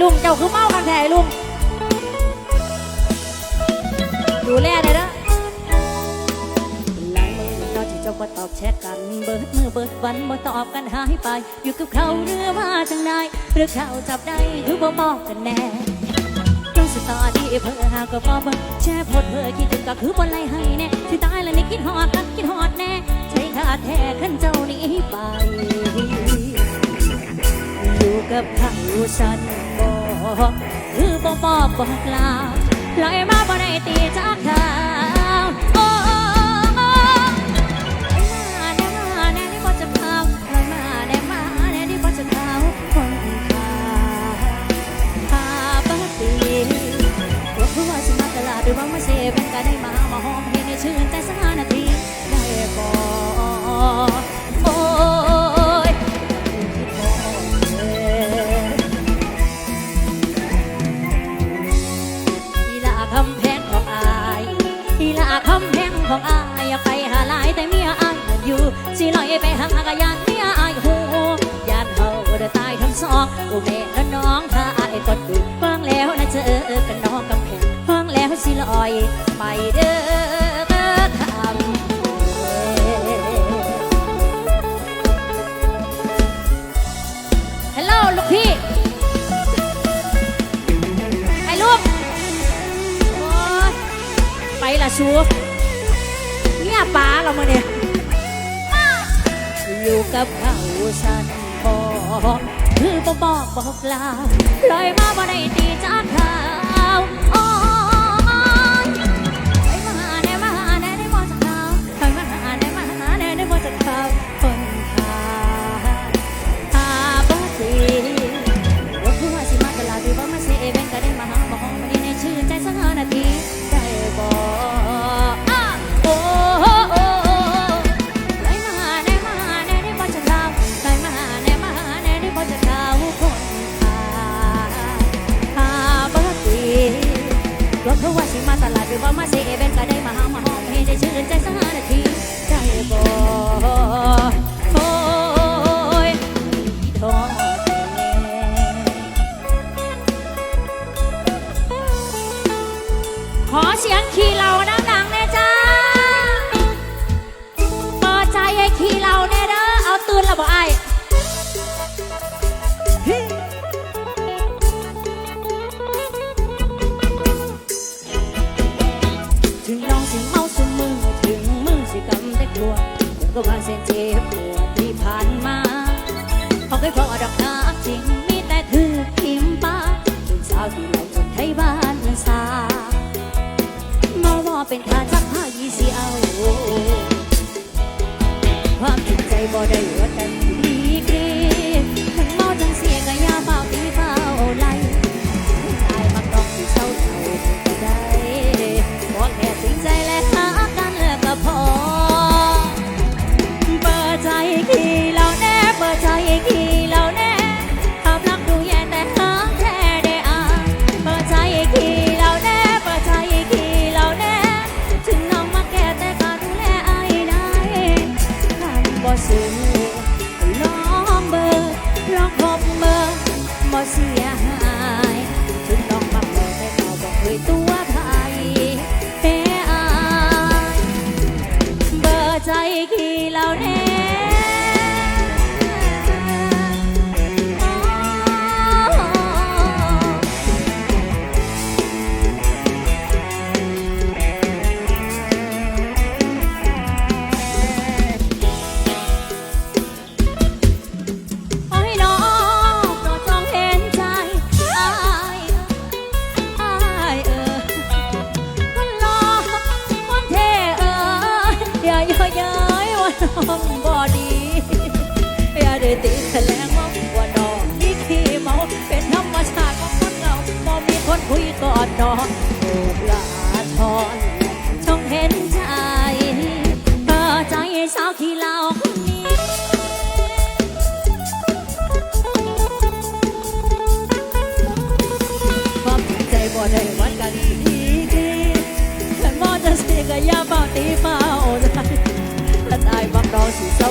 ลุง เจ้าคือเมากันแท้ลุง ดูแลหน่อยเด้อหลายมือเนอที่เจ้าก็ตอบแชทกัน เบิดมือเบิดวันบ่ตอบกันหายไป อยู่กับเขาเรือว่าจังใดหรือเขาจับได้คือบ่บอกกันแน่ต้องสตอรี่เพื่อหาก็พอเบิ่งแช่โพดเพื่อคิดถึงก็คือบนไล่ให้แน่ที่ตายแล้วนี่คิดฮอดกันคิดฮอดแน่ใช้ขาดแท้ขึ้นเจ้านี้ไปอยู่กับเขาฉัน คือบ่บอกบอกลาลอยมาบ่ได้ตีจากทาง ลอยไปหากะยานเมียอายหูยานเขาเดอตายทั้งสองอุแม่และน้องถ้าอายก็ดูฟังแล้วนะเจอกันน้องกำแพงฟังแล้วสิลอย ไปเด้อคำลโหลลูกพี่ไอ้ลูกไปละชูเนี่ยป้าเรามาเนี่ย กับเขาฉันบอกคือบ่บอกบอกลาลอยมาบ่ได้ตีจากเขา ว่าสิมาตลาดหรือว่ามาเซเว่นก็ได้มาหามาห้องมาดีในชื่นใจสักห้านาทีได้บ่โอ้ยท้อแท้ขอเสียงขี่เราดังๆแน่จ้าเปิดใจให้ขี่ สิเมาสมือถึงมือสิกำแต่กลัวผมก็ว่าเส้นเจ็บปวดที่ผ่านมาเขาเคยพอดอกน้ำจริงมีแต่ถือพิมพ์ป้าเป็นสาวที่หลงจนไทยบ้านสามาว่าเป็นขาน ท ก่อนนอนโอ้ปลาทอนจงเห็นใจเปิดใจสาวขี้เหล้าคนนี้ความจริงใจบ่ได้วัดกันดีดีขันบ่จะสิก็อย่าเฝ้าตีเฝ้าใจถ้าตายบักดองสิเศร้า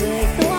người tôi